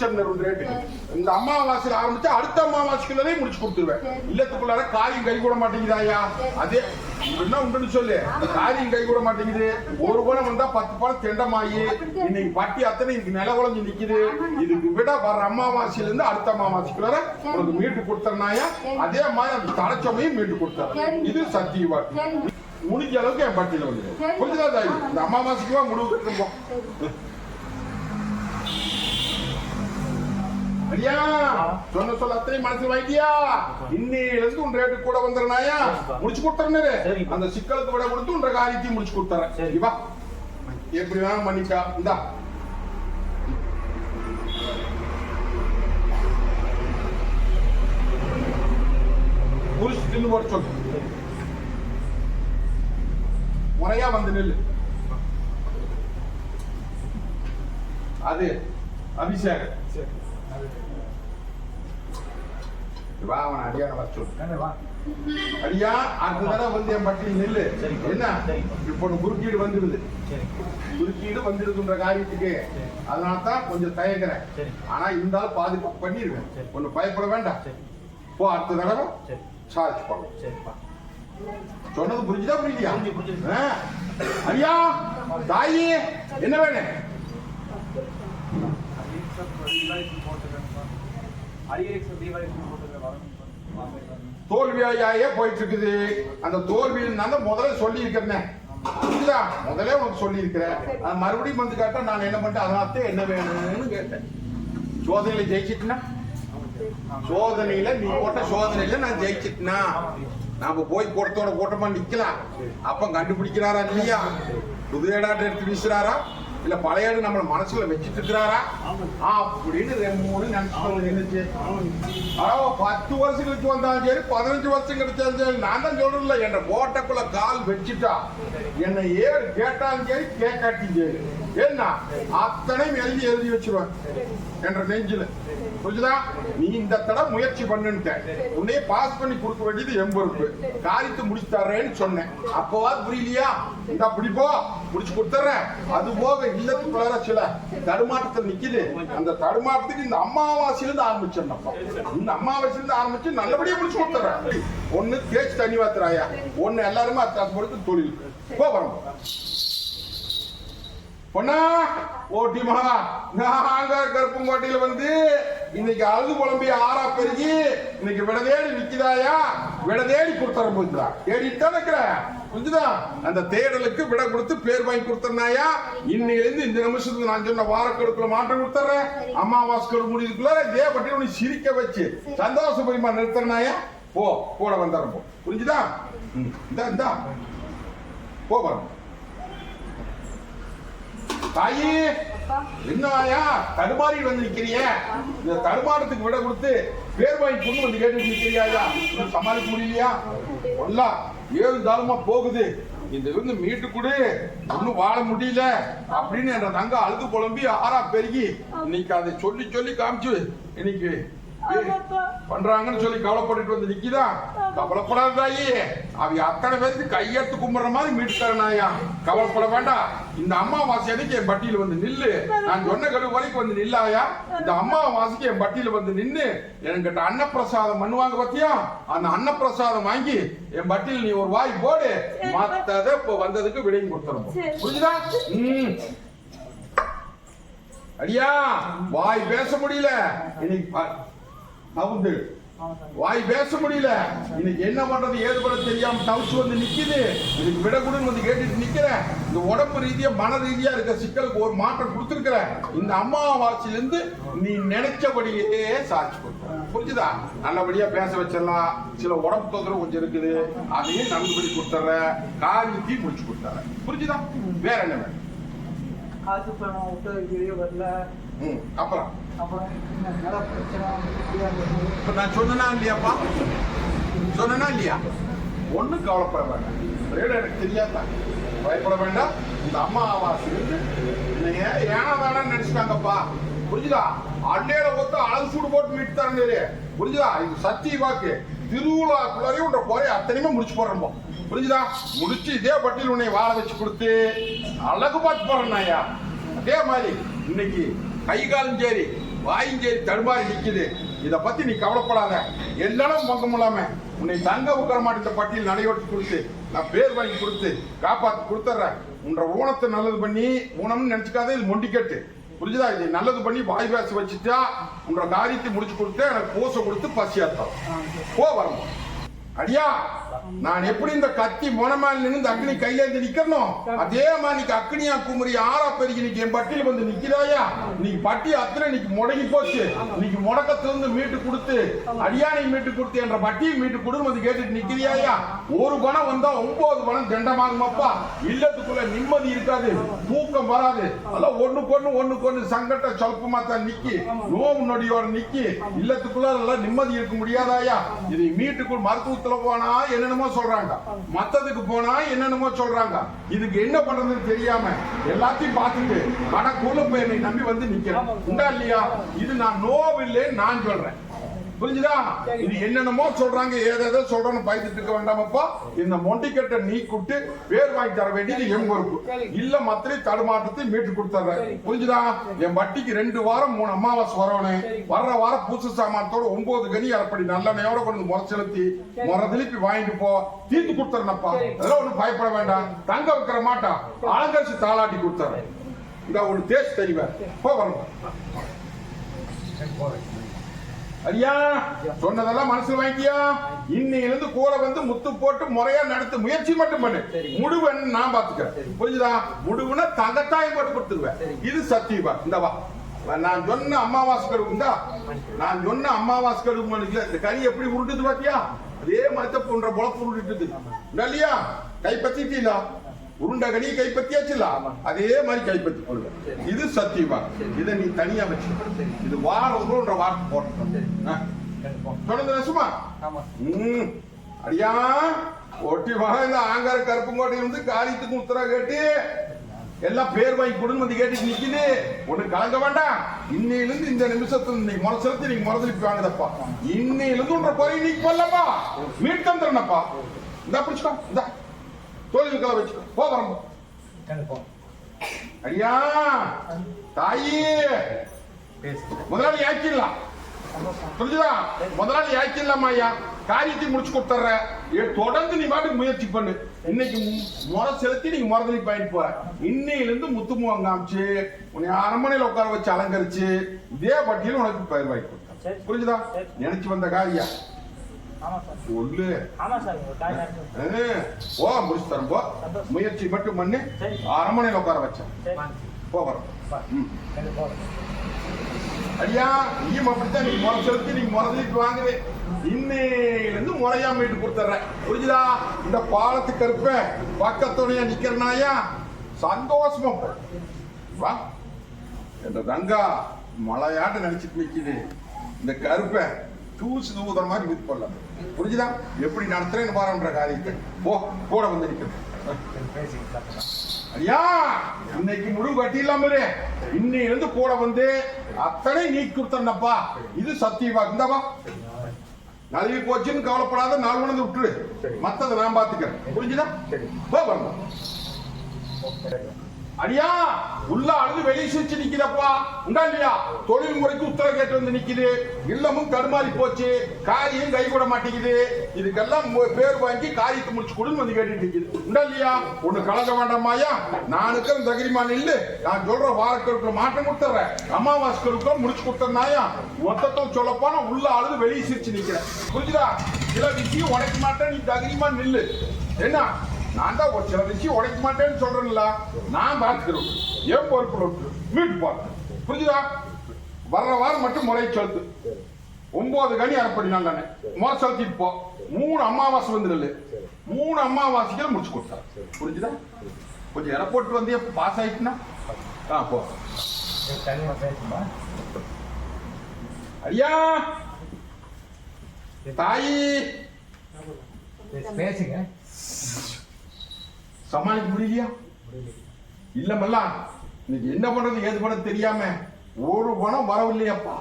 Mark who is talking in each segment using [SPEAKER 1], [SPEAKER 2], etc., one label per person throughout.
[SPEAKER 1] ஆரம்பிச்சிருந்தேன் rate இந்த அம்மாவாசையில ஆரம்பிச்சு அடுத்த அம்மாவாசைக்குள்ளதே முடிச்சு கொடுத்துருவேன். இல்லத்துக்குள்ளார காரியம் கை கூட மாட்டேங்குதாயா அதே என்ன உண்டுன்னு சொல்லு. காரியம் கை கூட மாட்டேங்குது. ஒரு பணம் வந்தா பத்து பணம் தெண்டமாயி. இன்னைக்கு பட்டி அத்தனை இதுக்கு நில உழைஞ்சு நிக்குது. இதுக்கு விட வர அம்மாவாசையில இருந்து அடுத்த அம்மாவாசைக்குள்ளார உனக்கு மீட்டு கொடுத்தனாயா அதே மாதிரி அந்த தலைச்சமையும் மீட்டு கொடுத்தாரு இது சத்தியவான்
[SPEAKER 2] சரிங்க
[SPEAKER 1] முடிஞ்ச அளவுக்கு என் பட்டியல வந்து புரிஞ்சுதா தாய் இந்த அம்மாவாசைக்குவா முடிவு கட்டுப்போம் ஐயா சொன்ன சொல்ல அத்தனை மனசு வைத்தியா? இன்னையில இருந்து உன் ரேட்டு கூட வந்துடுறாயா முடிச்சு கொடுத்துறேன்
[SPEAKER 3] சரிப்பா.
[SPEAKER 1] அந்த சிக்கலுக்கு விட கொடுத்து உன்ற காரியத்தையும் முடிச்சு கொடுத்துறேன்.
[SPEAKER 3] சரி.
[SPEAKER 1] இவா. எப்படி வேணாலும் பண்ணிக்கா. இந்தா. முடிச்சு தின்னு போட சொல்லு. முறையா வந்து நில்லு. அது அபிஷேகம். வா அவன் அடியான வர சொல்லு அடியா அடுத்த தடவை வந்து என் பட்டியல் நெல்லு
[SPEAKER 3] சரி.
[SPEAKER 1] என்ன
[SPEAKER 3] சரி.
[SPEAKER 1] இப்போ குறுக்கீடு வந்துடுது குறுக்கீடு வந்துடுதுன்ற காரியத்துக்கு அதனால தான் கொஞ்சம் தயங்குறேன்
[SPEAKER 3] சரி.
[SPEAKER 1] ஆனா இருந்தாலும் பாதுகாப்பு பண்ணிடுவேன்
[SPEAKER 3] சரி.
[SPEAKER 1] ஒண்ணு பயப்பட வேண்டாம்
[SPEAKER 3] சரி.
[SPEAKER 1] போ அடுத்த தடவை
[SPEAKER 3] சரி
[SPEAKER 1] சார்ஜ் பண்ணலாம்
[SPEAKER 3] சரிப்பா
[SPEAKER 1] சொன்னது புரிஞ்சுதா புரியலையா
[SPEAKER 3] புரிஞ்சு, புரிஞ்சு.
[SPEAKER 1] ஆ. ஐயா தாயி என்ன வேணும் தோல்வியாயே போயிட்டு இருக்குது அந்த தோல்வியில் நான் தான் முதல்ல சொல்லி இருக்கிறேன் முதலே உனக்கு சொல்லி இருக்கிறேன் மறுபடியும் வந்து கேட்டா நான் என்ன பண்ணிட்டேன்? அதனால என்ன வேணும்னு கேட்டேன். சோதனையில ஜெயிச்சிட்டுனா? சோதனையில நீ போட்ட சோதனையில நான் ஜெயிச்சிட்டுனா? நாம போய் கூட்டத்தோட கூட்டமா நிக்கலாம். அப்ப கண்டுபிடிக்கிறாரா இல்லையா? புது எடுத்து வீசுறாரா? இல்ல பழைய ஏடு நம்மள மனசுல வச்சிட்டு இருக்கிறாரா அப்படின்னு ரெண்டு மூணு நினைச்சு ஆனா பத்து வருஷம் கழிச்சு வந்தாலும் சரி பதினஞ்சு வருஷம் கிடைச்சாலும் சரி நான் தான் சொல்றேன்ல என் கோட்டைக்குள்ள கால் வச்சுட்டா என்னை ஏறு கேட்டாலும் சரி கேட்காட்டியும் சரி. என்ன அத்தனையும் எழுதி எழுதி வச்சிருவேன் என்ற நெஞ்சில. புரிஞ்சுதா? நீ இந்த தடவை முயற்சி பண்ணுன்ட்ட. உன்னையே பாஸ் பண்ணி கொடுக்க வேண்டியது என் பொறுப்பு. காரியத்தை முடிச்சு தர்றேன்னு சொன்னேன். அப்பவா புரியலையா? இந்த அப்படி போ. முடிச்சு கொடுத்துறேன் அது போக இல்லத்துக்குள்ளார சில தடுமாற்றத்தில் நிக்குது. அந்த தடுமாற்றத்துக்கு இந்த அமாவாசையில இருந்து இந்த அமாவாசையில ஆரம்பிச்சு நல்லபடியா முடிச்சு கொடுத்துறேன் ஒன்னு தேய்ச்சி தண்ணி வாத்துறாயா? ஒன்னு எல்லாருமே அத்தாசு பொறுத்து தொழில். போ வரோம். பொண்ணா? ஓட்டிமா நாங்க கருப்பங்கோட்டையில வந்து இன்னைக்கு அழுது குழம்பி ஆறா பெருகி இன்னைக்கு விடதேடி நிக்கிறாயா விடதேடி கொடுத்துற போச்சுதா தேடிட்டு தான் இருக்கிறேன் புரிஞ்சுதா? அந்த தேடலுக்கு விட கொடுத்து பேர் வாங்கி கொடுத்தனாயா இன்னையிலிருந்து இந்த நிமிஷத்துக்கு நான் சொன்ன வாரக்கெடுக்குள்ள மாற்றம் கொடுத்துறேன் அமாவாசை முடியுதுக்குள்ள இதே பட்டி உனக்கு சிரிக்க வச்சு சந்தோஷப்பரிமா நிறுத்தினாயா போ கூட வந்துடுறோம் புரிஞ்சுதா? ம், இந்தா இந்தா. போ பாருங்க. தாயி என்னயா தடுமாறி வந்து நிக்கிறிய. இந்த தடுமாறத்துக்கு விட கொடுத்து பேர் வாங்கி கொண்டு வந்து கேட்டு நிக்கிறியாயா இன்னும் சமாளிக்க முடியலையா? ஒல்லா ஏழு தாரமா போகுது. இந்த இருந்து மீட்டு கொடு. ஒன்னும் வாழ முடியல. அப்படின்னு என்ற தங்க அழுது புலம்பி ஆறா பெருகி இன்னைக்கு அதை சொல்லி சொல்லி காமிச்சு இன்னைக்கு பண்றாங்கன்னு சொல்லி கவலைப்பட்டுட்டு வந்து நிக்கிதா? கவலைப்படாத தாயி. அவ அத்தனை பேருக்கு கையெடுத்து கும்பிடுற மாதிரி மீட்டு தரனாயா கவலைப்பட வேண்டாம். இந்த அம்மாவாசை அன்னைக்கு என் பட்டியல வந்து நில்லு. நான் சொன்ன கழுவு வரைக்கும் வந்து நில்லாயா? இந்த அம்மாவாசைக்கு என் பட்டியல வந்து நின்னு என்கிட்ட அன்னப்பிரசாதம் பண்ணுவாங்க பாத்தியா? அந்த அன்னப்பிரசாதம் வாங்கி என் பட்டியல் நீ ஒரு வாய் போடு. மத்தத இப்ப வந்ததுக்கு விடையும் கொடுத்துறோம். புரிஞ்சுதா? ம். அடியா வாய் பேச முடியல. இன்னைக்கு நவுந்து வாய் பேச முடியல. இன்னைக்கு என்ன பண்றது ஏது பண்ண தெரியாம தவிச்சு வந்து நிக்குது. இதுக்கு விட கூடன்னு வந்து கேட்டுட்டு நிக்கிறேன். இந்த உடம்பு ரீதியா மன ரீதியா இருக்க சிக்கலுக்கு ஒரு மாற்றம் கொடுத்துருக்கிற இந்த அம்மாவாசையில இருந்து நீ நினைச்சபடியே சாட்சி கொடுத்த புரிஞ்சுதா? நல்லபடியா பேச வச்சிடலாம். சில உடம்பு தொந்தரவு கொஞ்சம் இருக்குது. அதையும் நல்லபடி கொடுத்துட்ற காரியத்தையும் முடிச்சு கொடுத்துறேன். புரிஞ்சுதா? வேற என்ன வேணும்? அப்புறம்? இப்போ நான் சொன்னா இல்லையாப்பா சொன்னா இல்லையா ஒன்றும் கவலைப்பட வேண்டாம். ரேடு எனக்கு தெரியாதா? பயப்பட வேண்டாம். இந்த அம்மாவாசை இருந்து நீங்க ஏனா வேணாம்னு நினைச்சிட்டாங்கப்பா. புரிஞ்சுதா? அண்டையில ஒத்து அழகு சூடு போட்டு மீட்டு தரேன் புரிஞ்சுதா? இது சத்திய வாக்கு. திருவிழாக்குள்ளாரையும் உன்ற போய் அத்தனையுமே முடிச்சு போடுறோம் புரிஞ்சுதா? முடிச்சு இதே பட்டியல் உன்னை வாழ வச்சு கொடுத்து அழகு பார்த்து போறேன் ஐயா அதே மாதிரி இன்னைக்கு கை காலும் சரி. வாயிஞ்சேரி தடுமாறி நிக்குது. இத பத்தி நீ கவலைப்படாத. எல்லாரும் பங்கம் இல்லாம உன்னை தங்க உட்கார மாட்டேன் பட்டியல் நடையோட்டி கொடுத்து நான் பேர் வாங்கி கொடுத்து காப்பாற்றி கொடுத்துட்றேன். உன்ற ஊனத்தை நல்லது பண்ணி ஊனம்னு நினைச்சுக்காத இது மொண்டிக்கட்டு புரிஞ்சுதா? இது நல்லது பண்ணி வாய் பேச வச்சுட்டா உன்ற காரியத்தை முடிச்சு கொடுத்து எனக்கு பூசை கொடுத்து பசியாத்தான் போ வரணும் அடியா? நான் எப்படி இந்த கத்தி மொனமேல நின்று இந்த அக்னி கையில இருந்து நிக்கணும் அதே மாதிரி நீ அக்னியா குமரி ஆறா பெருகி நீக்கு என் பட்டியல வந்து நிக்கிறாயா? நீ பட்டி அத்தனை இன்னைக்கு முடங்கி போச்சு. இன்னைக்கு முடக்கத்துல இருந்து மீட்டு கொடுத்து அடியானை மீட்டு கொடுத்து என்ற பட்டியை மீட்டு கொடுன்னு வந்து கேட்டுட்டு நிக்கிறியாயா? ஒரு பணம் வந்தா ஒன்பது பணம் தண்டமாகுமாப்பா? இல்லத்துக்குள்ள நிம்மதி இருக்காது தூக்கம் வராது. அதெல்லாம் ஒண்ணுக்கு ஒண்ணு ஒண்ணுக்கு ஒண்ணு சங்கட்ட சொல்பமா தான் நிக்கி. நோம் நொடியோட நிக்கி. இல்லத்துக்குள்ள எல்லாம் நிம்மதி இருக்க முடியாதாயா? இதை மீட்டுக்குள் மருத்துவத்துல போனா என்னென்னமோ சொல்றாங்க. மத்ததுக்கு போனா என்னென்னமோ சொல்றாங்க. இதுக்கு என்ன பண்றதுன்னு தெரியாம எல்லாத்தையும் பார்த்துட்டு கணக்குள்ள போய் என்னை நம்பி வந்து நிக்கிறேன். உண்டா இல்லையா? இது நான் நோவில்லைன்னு நான் சொல்றேன். புரிஞ்சுதா? இது என்னென்னமோ சொல்றாங்க ஏதேதோ சொல்றோம்னு பயந்துட்டு இருக்க வேண்டாமப்பா. இந்த மொண்டிக்கட்டை நீ கூட்டு பேர் வாங்கி தர வேண்டியது என் பொறுப்பு. இல்ல மத்திரை தடுமாற்றத்தை மீட்டு கொடுத்துறேன் புரிஞ்சுதா? என் வட்டிக்கு ரெண்டு வாரம் மூணு அமாவாசை வரணும். வர்ற வாரம் பூசு சாமானத்தோட ஒன்பது கனி அரைப்படி நல்லெண்ணையோட கொண்டு முறை செலுத்தி முறை திருப்பி வாங்கிட்டு போ. தீர்த்து கொடுத்துறேனப்பா. அதெல்லாம் ஒண்ணும் பயப்பட வேண்டாம். தங்க வைக்கிற மாட்டான் அலங்கரிச்சு தாளாட்டி கொடுத்துறேன். இந்த ஒண்ணு தேய்ச்சி தெரிவேன் போ வரணும் ஐயா சொன்னதெல்லாம் மனசுல வாங்கியா இன்னையில இருந்து கூட வந்து முத்து போட்டு முறையா நடத்த முயற்சி மட்டும் பண்ணு. முடிவு என்ன நான் பாத்துக்கிறேன் புரிஞ்சுதா? முடிவுனா தங்கத்தாயம் போட்டு கொடுத்துருவேன். இது சத்தியமா? இந்த வா. நான் சொன்ன அமாவாசை கடுவு இந்தா. நான் சொன்ன கடுவு மணிக்கு இந்த கறி எப்படி உருட்டுது பாத்தியா? அதே மாதிரி போன்ற பொழப்பு உருட்டுது இல்லையா கைப்பற்றிட்டீங்களா உருண்டை கனி கைப்பற்றியாச்சுல அதே மாதிரி கைப்பற்றி கொள்வேன் இது சத்தியமா. இதை நீ தனியா வச்சு. இது வாரம்ன்ற வார்த்தை போட்டோம் தொடர்ந்து ரசுமா
[SPEAKER 4] ஆமா.
[SPEAKER 1] ம். அடியா. ஒட்டி மகன் இந்த ஆங்கார கருப்புங்கோட்டை வந்து காரியத்துக்கு உத்தரவு கேட்டு எல்லாம் பேர் வாங்கி கொடுன்னு வந்து கேட்டு நிக்குது. ஒண்ணு கலங்க வேண்டாம். இன்னையில இருந்து இந்த நிமிஷத்துல நீ முறை செலுத்தி நீங்க முறை திருப்பி வாங்குதப்பா. இன்னையில இருந்து உன்ற குறை நீக்கு போடலப்பா மீட் தந்துடுறேனப்பா இந்த பிடிச்சுக்கோ. இந்த. கலை வச்சுக்கோ. போ வரம்போ ஐயா தாயி. முதலாளி ஆக்கிடலாம் புரிஞ்சுதா? முதலாளி ஆக்கிடலாமா ஐயா? காரியத்தை முடிச்சு கொடுத்துட்ற. தொடர்ந்து நீ பாட்டுக்கு முயற்சி பண்ணு. இன்னைக்கு முறை செலுத்தி நீங்க முறதலி பயன் போற. இன்னையில இருந்து முத்துமுகம் காமிச்சு உன்னை அரண்மனையில உட்கார வச்சு அலங்கரிச்சு இதே பட்டியல உனக்கு பயிர் வாங்கி கொடுத்தேன். புரிஞ்சுதா. நினைச்சு வந்த காரியம் சொல்லு. போ முடிச்சு தரேன் போ. முயற்சி மட்டும் பண்ணு.
[SPEAKER 4] சரி.
[SPEAKER 1] அரண்மனையில உட்கார வச்சேன்.
[SPEAKER 4] சரி.
[SPEAKER 1] போ வரோம் ம்.
[SPEAKER 4] சரி போறேன்
[SPEAKER 1] ஐயா நீயும் அப்படித்தான் நீ முறை செலுத்தி நீ முறைக்கு வாங்குவே இன்னையில இருந்து முறையா மீட்டு கொடுத்துட்றேன். புரிஞ்சுதா? இந்த பாலத்துக்கு இருப்ப பக்கத்துணையா நிக்கிறனாயா சந்தோஷமா போ. வா. என்ற தங்கா மழையாட்ட நினைச்சிட்டு நிக்குது. இந்த கருப்பை தூசு தூதுற மாதிரி மீட் பண்ணலாம். புரிஞ்சுதா? எப்படி நடத்துறேன்னு பாருன்ற காரியத்தை. போ கூட வந்து நிற்கிறேன் ஐயா இன்னைக்கு முழு கட்டி இல்லாம இன்னையிலிருந்து கூட வந்து அத்தனை நீ கொடுத்தனப்பா இது சத்தியமா? இந்தவா நழுவி போச்சுன்னு கவலைப்படாத நாலு மணி விட்டுரு மத்ததை நான் பாத்துக்கிறேன் புரிஞ்சுதா? போ அடியா உள்ள அழுது வெளியே சிரிச்சு நிக்கிறப்பா. உண்டா இல்லையா? தொழில் முறைக்கு உத்தரவு கேட்டு வந்து நிக்குது. இல்லமும் தடுமாறி போச்சு. காரியம் கை கூட மாட்டேங்குது. இதுக்கெல்லாம் பேர் வாங்கி காரியத்தை முடிச்சு கொடுன்னு வந்து கேட்டுட்டு நிக்குது. உண்டா இல்லையா? ஒண்ணு கலக்க வேண்டாமாயா நானுக்கும் இந்த தகிரிமா நில்லு. நான் சொல்ற வாரக்கருக்கு மாற்றம் கொடுத்துறேன். அமாவாசைக்கு முடிச்சு கொடுத்தனாயா மொத்தத்தும் சொல்லப்போனா உள்ள அழுது வெளியே சிரிச்சு நிக்கிறேன். புரிஞ்சுதா? சில விஷயம் உடைக்க மாட்டேன் நீ தகிரிமான் நில்லு. என்ன? நான் தான் ஒரு சில விஷயம் உடைக்க மாட்டேன்னு சொல்றேன்ல. நான் பார்த்துக்கிறேன் என் பொறுப்புல விட்டு மீட்டு பார்த்து. புரிஞ்சுதா? வர்ற வாரம் மட்டும் முறை செலுத்து ஒன்பது கனி அரைப்படி நான் தானே முறை செலுத்திட்டு போ. மூணு அமாவாசை வந்துடல மூணு அமாவாசைக்கு முடிச்சு கொடுத்தா. புரிஞ்சுதா? கொஞ்சம் இற போட்டு பாஸ் ஆயிட்டுனா ஆ போ. ஐயா தாயி!
[SPEAKER 4] பேசுங்க.
[SPEAKER 1] சமாளிக்க முடியலையா? இல்லமல்ல இன்னைக்கு என்ன பண்றது ஏது பண்ண தெரியாம ஒரு பணம் வரவில்லையாப்பா.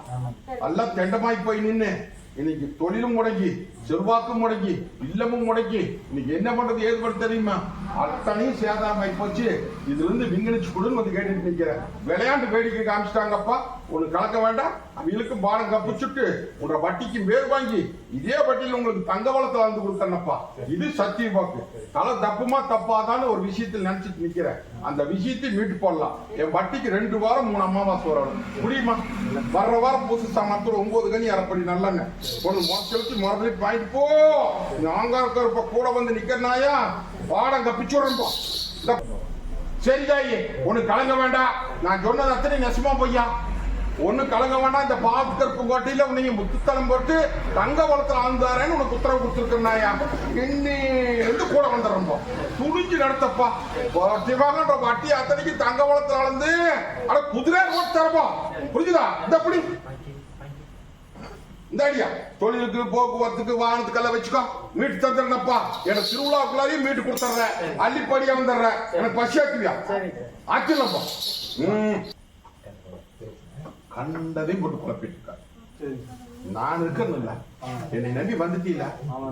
[SPEAKER 1] எல்லாம் தெண்டமாய் போய் நின்னு இன்னைக்கு தொழிலும் முடங்கி செல்வாக்கும் முடங்கி இல்லமும் முடங்கி இன்னைக்கு என்ன பண்றது ஏது பண்ண தெரியுமா? அத்தனையும் சேதாரமாய் போச்சு. இதுல இருந்து விங்கணிச்சு கொடுன்னு வந்து கேட்டுட்டு நிக்கிறேன். விளையாண்டு வேடிக்கை காமிச்சிட்டாங்கப்பா. உனக்கு கலக்க வேண்டாம். அவங்களுக்கும் பாடம் கப்பிச்சுட்டு உன்னோட வட்டிக்கு பேர் வாங்கி இதே வட்டியில் உங்களுக்கு தங்க வளத்தை வந்து கொடுத்தனப்பா. இது சத்திய வாக்கு. தலை தப்புமா தப்பாதான்னு ஒரு விஷயத்தில் நினைச்சிட்டு நிக்கிறேன். அந்த விஷயத்தை மீட்டு போடலாம். என் வட்டிக்கு ரெண்டு வாரம் மூணு அமாவாசை வரணும். முடியுமா? வர்ற வாரம் புதுசு சாமானத்தோட ஒன்பது கணி அரைப்படி நல்லங்க ஒன்று மொத்தம் மறுபடியும் இப்போ போ நாங்க இருக்கிறப்ப கூட வந்து நிக்கிறனாயா? பாடம் கப்பிச்சுடுறோம் சரி தாயி ஒண்ணு கலங்க வேண்டாம் நான் சொன்னது அத்தனை நெசமா பொய்யா? ஒண்ணு கலங்க வேண்டாம் இந்த பாத்துக்கருப்பு கோட்டையில உன்னை முத்துத்தலம் போட்டு தங்க வளத்துல ஆழ்ந்தாரேன்னு உனக்கு உத்தரவு கொடுத்துருக்கேன்னாயா? இன்னி கூட வந்துடுறோம் துணிஞ்சு நடத்தப்பா. திவாகன்ற வட்டி அத்தனைக்கு தங்க வளத்துல அளந்து அட குதிரை ஓட்டு தரப்போம் புரிஞ்சுதா? இந்த இந்த ஐடியா தொழிலுக்கு போக்குவரத்துக்கு வாகனத்துக்கெல்லாம் வச்சுக்கோ. மீட்டு தந்துடுறப்பா எனக்கு திருவிழாவுக்குள்ளாரையும் மீட்டு கொடுத்துட்றேன். அள்ளிப்படியா வந்துடுறேன் எனக்கு பசி ஆக்குவியா? ஆக்கிடலப்பா ம். கண்டதையும் போட்டு குழப்பிட்டு இருக்காரு.
[SPEAKER 4] சரி.
[SPEAKER 1] நான் இருக்கணும்ல. என்னை நம்பி வந்துட்டீல?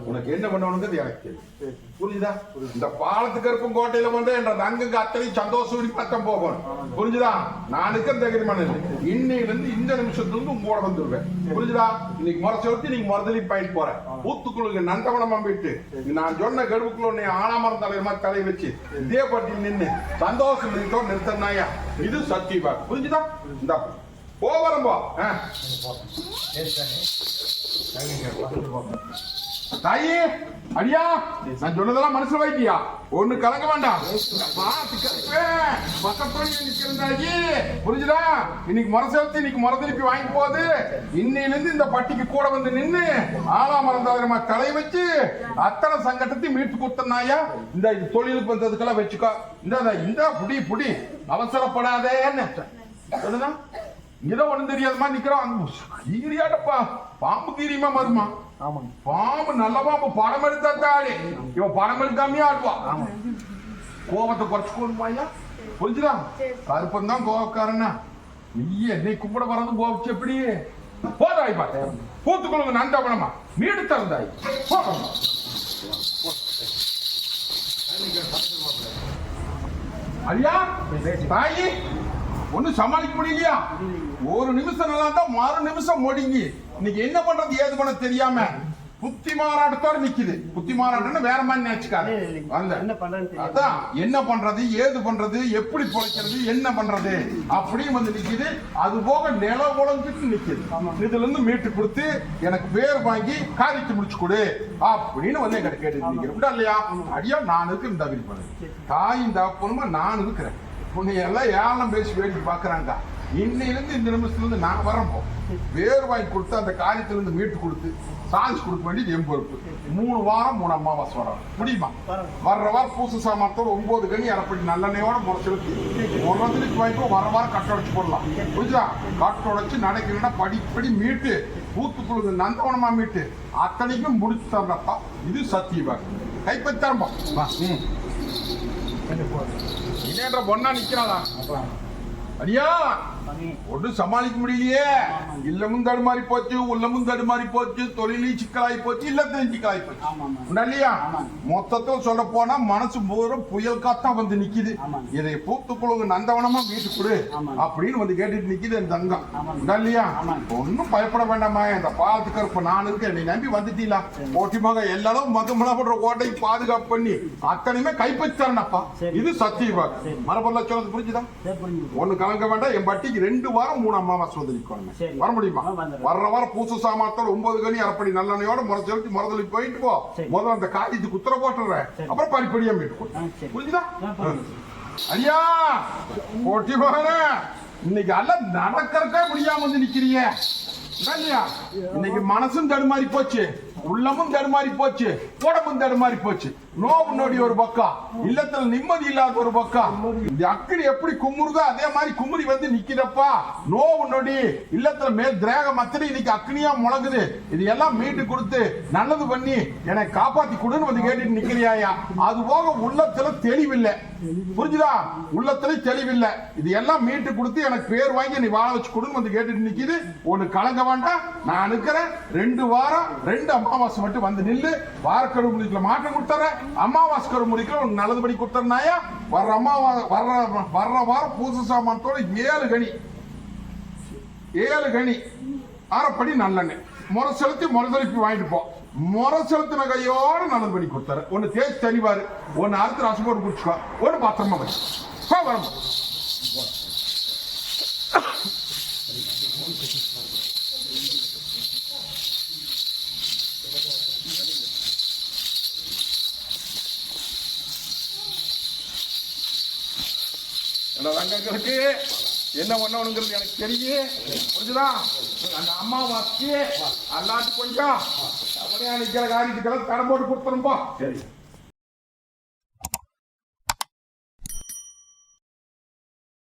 [SPEAKER 1] உனக்கு என்ன பண்ணணுங்கிறது எனக்கு தெரியும். புரிஞ்சுதா? இந்த பாலத்துக்கு இருக்கும் கோட்டையில வந்து என்ற அங்கங்க அத்தனை சந்தோஷம் பத்தம் போகணும். புரிஞ்சுதா? நான் இருக்க தகுதிமான இன்னையில இருந்து இந்த நிமிஷத்துல இருந்து உங்களோட கூட வந்துருவேன். புரிஞ்சுதா? இன்னைக்கு முறை செலுத்தி நீங்க முறதலி பாயிண்ட் போறேன். ஊத்துக்குழுக்கு நந்தவனம் அம்பிட்டு. நான் சொன்ன கடுவுக்குள்ள உன்னை ஆனாமரம் தலைவர் மாதிரி தலை வச்சு இதே பட்டி நின்று சந்தோஷம் நிறுத்தோ நாயா இது சத்தியபா புரிஞ்சுதா? இந்த. போவரம் போ ஆ. தாயி அடியா நான் சொன்னதெல்லாம் மனசுல வைக்கியா ஒண்ணு கலங்க வேண்டாம். பாத்து புரிஞ்சுதா? இன்னைக்கு முறை சேர்த்து இன்னைக்கு முறை திருப்பி வாங்கி போகுது. இன்னையிலிருந்து இந்த பட்டிக்கு கூட வந்து நின்று ஆலா மறந்தாதிரமா களை வச்சு அத்தனை சங்கடத்தையும் மீட்டு கொடுத்தனாயா இந்த தொழிலுக்கு வந்ததுக்கெல்லாம் வச்சுக்கோ. இந்த இந்த புடி புடி. அவசரப்படாதேன்னு. சொல்லுதான் இங்கதான் ஒண்ணும் தெரியாத மாதிரி நிக்கிறோம் கீரியாட்டப்பா பாம்பு கீரியுமா மருமா? பாம்பு நல்ல பாம்பு படம் எடுத்தா தாடி இவன் படம் எடுக்காமே ஆடுவா. கோபத்தை குறைச்சுக்கோணுமாயா புரிஞ்சுதா? கருப்பன் தான் கோபக்காரனா நீ என்னை கும்பிட வரது கோபிச்சு எப்படி? போதாய் பாத்து பூத்துக்குழுங்க நந்தவனமா மீடு தந்தாய் போகணும் ஐயா தாயி ஒண்ணும் சமாளிக்க முடியலையா? ஒரு நிமிஷம் நல்லா இருந்தா மறு நிமிஷம் ஒடுங்கி. இன்னைக்கு என்ன பண்றது ஏது பண்ண தெரியாம புத்தி மாறாட்டத்தோட நிக்குது. புத்தி மாறாட்டம்னு வேற மாதிரி நினைச்சுக்காரு. அதான் என்ன பண்றது ஏது பண்றது எப்படி பொழைக்கிறது என்ன பண்றது அப்படியும் வந்து நிக்குது. அது போக நில உழஞ்சிட்டு நிக்குது. இதுல இருந்து மீட்டு கொடுத்து எனக்கு பேர் வாங்கி காரியத்தை முடிச்சு கொடு அப்படின்னு வந்து எங்கிட்ட கேட்டு நிக்கிறேன். இல்லையா? அடியா நான் இருக்கு இந்த தகுதி பண்ணு தாயும் தகப்பனுமா நான் இருக்கிறேன். உன்னை எல்லாம் ஏழம் பேசி வேடிக்கை பாக்குறாங்க இன்னையிலிருந்து இந்த நிமிஷத்துல இருந்து நான் வரப்போ வேர் வாங்கி கொடுத்து அந்த காரியத்துல இருந்து மீட்டு கொடுத்து சான்ஸ் கொடுக்க வேண்டியது என் பொறுப்பு. மூணு வாரம் மூணு அமாவாசை வரும் முடியுமா. வர்ற வாரம் பூச சாமானத்தோட ஒன்பது கனி அரைப்படி நல்லெண்ணெயோட முறை செலுத்தி முறதுக்கு வாங்கிக்கோ வர வாரம் கட்ட உடைச்சு போடலாம். புரிஞ்சா கட்ட உடைச்சு நடக்கிறேன்னா படிப்படி மீட்டு பூத்துக்குழுது நந்தவனமா மீட்டு. அத்தனைக்கும் முடிச்சு தர்றப்பா இது சத்தியவா கைப்பற்றி தரம்பா இதேன்ற பொண்ணா நிக்கிறாளா? அடியா! ஒன்றும் சமாளிக்க முடியலையே. இல்லமும் தடுமாறி போச்சு உள்ளமும் தடுமாறி போச்சு தொழிலையும் சிக்கலாகி போச்சு இல்லத்தையும் சிக்கலாகி போச்சு. இல்லையா. மொத்தத்தில் சொல்ல போனா மனசு பூரா புயல் காத்தா வந்து நிக்குது. இதை பூத்துக்குழுங்க நந்தவனமா வீட்டுக்கு கொடு. அப்படின்னு வந்து கேட்டுட்டு நிக்குது என் தங்கம். இல்லையா. ஒன்னும் பயப்பட வேண்டாமா? இந்த பாலத்துக்கு இருப்ப நான் இருக்கேன் நீ நம்பி வந்துட்டீங்களா? ஓட்டி மக எல்லாரும் மகமலா பண்ற கோட்டைக்கு பாதுகாப்பு பண்ணி அத்தனையுமே கைப்பற்றி தரேனப்பா
[SPEAKER 4] சரி.
[SPEAKER 1] இது சத்தியவாக்கு
[SPEAKER 4] சரி.
[SPEAKER 1] மரபொருள சொன்னது புரிஞ்சுதா?
[SPEAKER 4] சரி புரிஞ்சுது.
[SPEAKER 1] ஒண்ணு கலங்க வேண்டாம். என் பட்டிக்கு ரெண்டு வாரம் மூணு அம்மாவாசை வந்து நிக்கணும்
[SPEAKER 4] சரி.
[SPEAKER 1] வர முடியுமா. வர்ற வாரம் பூசு சாமானத்தோட ஒன்பது கனி அரைப்படி நல்லெண்ணையோட முறை செலுத்தி முறதலி போயிட்டு போ. முதல்ல அந்த காரியத்துக்கு உத்தர போட்டுறேன். அப்புறம் படிப்படியா
[SPEAKER 4] சரி.
[SPEAKER 1] புரிஞ்சுதா. ஐயா போட்டி மகனே இன்னைக்கு எல்லாம் நடக்கறக்கே முடியாம வந்து நிக்கிறீங்க இன்னைக்கு மனசும் தடுமாறி போச்சு உள்ளமும் தடுமாறி போச்சு உடம்பும் தடுமாறி போச்சு நோவு நொடி ஒரு பக்கம் இல்லத்துல நிம்மதி இல்லாத ஒரு பக்கம் இந்த அக்கடி எப்படி குமுறுதோ அதே மாதிரி குமுறி வந்து நிக்கிறப்பா நோவு நொடி இல்லத்துல மேல் திரேக மத்தடி இன்னைக்கு அக்னியா முழங்குது. இது எல்லாம் மீட்டு கொடுத்து நல்லது பண்ணி என்னை காப்பாத்தி கொடுன்னு வந்து கேட்டுட்டு நிக்கிறியாயா? அது போக உள்ளத்துல தெளிவில்லை. புரிஞ்சுதா? உள்ளத்துல தெளிவில்லை. இது எல்லாம் மீட்டு கொடுத்து எனக்கு பேர் வாங்கி நீ வாழ வச்சு கொடுன்னு வந்து கேட்டுட்டு நிக்குது. ஒண்ணு கலங்க வேண்டாம். நான் இருக்கிறேன் ரெண்டு வாரம் ரெண்டு அமாவாசை மட்டும் வந்து நில்லு. வாரக்கரு மாற்றம் கொடுத்துறேன். அமாவாசை கரு முடிக்கல உனக்கு நல்லதுபடி கொடுத்துறனாயா வர்ற அம்மாவா வர்ற வர்ற வாரம் பூச சாமானத்தோட ஏழு கனி. ஏழு கனி. அரைப்படி நல்லெண்ணெய். முறை செலுத்தி முறை திருப்பி வாங்கிட்டு போ. முறை செலுத்தின கையோடு நல்லது பண்ணி கொடுத்தாரு ஒன்னு தேய்ச்சி தனிவாரு ஒன்னு அறுத்து ரசம் போட்டு குடிச்சுக்கோ. ஒன்னு பத்திரமா வை போ வரமா என்ன பண்ணணுங்கிறது எனக்கு தெரியும் புரிஞ்சுதா? அந்த அம்மாவாசைக்கு அல்லாட்டு கொஞ்சம். அப்படியே நிற்கிற காரியத்துக்கெல்லாம் தரம் போட்டு கொடுத்துருப்போம்
[SPEAKER 4] சரி.